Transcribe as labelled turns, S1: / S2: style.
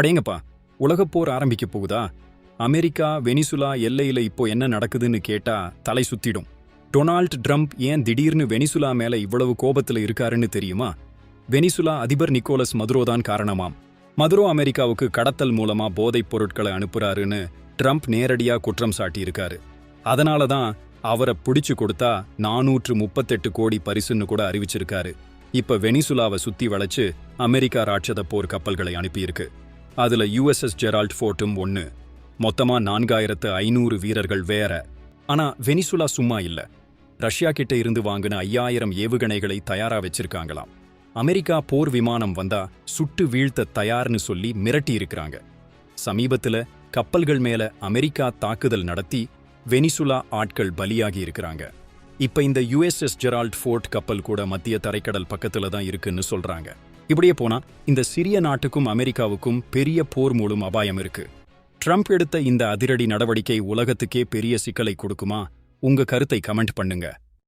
S1: அடேங்கப்பா உலகப் போர் ஆரம்பிக்க போகுதா? அமெரிக்கா வெனிசுலா எல்லையில இப்போ என்ன நடக்குதுன்னு கேட்டா தலை சுத்திடும். டொனால்ட் ட்ரம்ப் ஏன் திடீர்னு வெனிசுலா மேல இவ்வளவு கோபத்துல இருக்காருன்னு தெரியுமா? வெனிசுலா அதிபர் நிக்கோலஸ் மதுரோ தான் காரணமாம். மதுரோ அமெரிக்காவுக்கு கடத்தல் மூலமா போதைப் பொருட்களை அனுப்புறாருன்னு ட்ரம்ப் நேரடியா குற்றம் சாட்டியிருக்காரு. அதனால தான் அவரை பிடிச்சு கொடுத்தா நானூற்று முப்பத்தெட்டு கோடி பரிசுன்னு கூட அறிவிச்சிருக்காரு. இப்ப வெனிசுலாவை சுத்தி வளைச்சு அமெரிக்கா ராட்சத போர் கப்பல்களை அனுப்பியிருக்கு. அதுல யுஎஸ்எஸ் ஜெரால்ட் ஃபோர்ட்டும் ஒன்னு. மொத்தமா நான்காயிரத்து ஐநூறு வீரர்கள் வேற. ஆனா வெனிசுலா சும்மா இல்ல. ரஷ்யா கிட்ட இருந்து வாங்கின ஐயாயிரம் ஏவுகணைகளை தயாரா வச்சிருக்காங்களாம். அமெரிக்கா போர் விமானம் வந்தா சுட்டு வீழ்த்த தயார்னு சொல்லி மிரட்டி இருக்கிறாங்க. சமீபத்துல கப்பல்கள் மேல அமெரிக்கா தாக்குதல் நடத்தி வெனிசுலா ஆட்கள் பலியாகி இருக்கிறாங்க. இப்ப இந்த யுஎஸ்எஸ் ஜெரால்ட் ஃபோர்ட் கப்பல் கூட மத்திய தரைக்கடல் பக்கத்துல தான் இருக்குன்னு சொல்றாங்க. இப்படியே போனா இந்த சிறிய நாட்டுக்கும் அமெரிக்காவுக்கும் பெரிய போர் மூலம் அபாயம் இருக்கு. ட்ரம்ப் எடுத்த இந்த அதிரடி நடவடிக்கை உலகத்துக்கே பெரிய சிக்கலை கொடுக்குமா? உங்க கருத்தை கமெண்ட் பண்ணுங்க.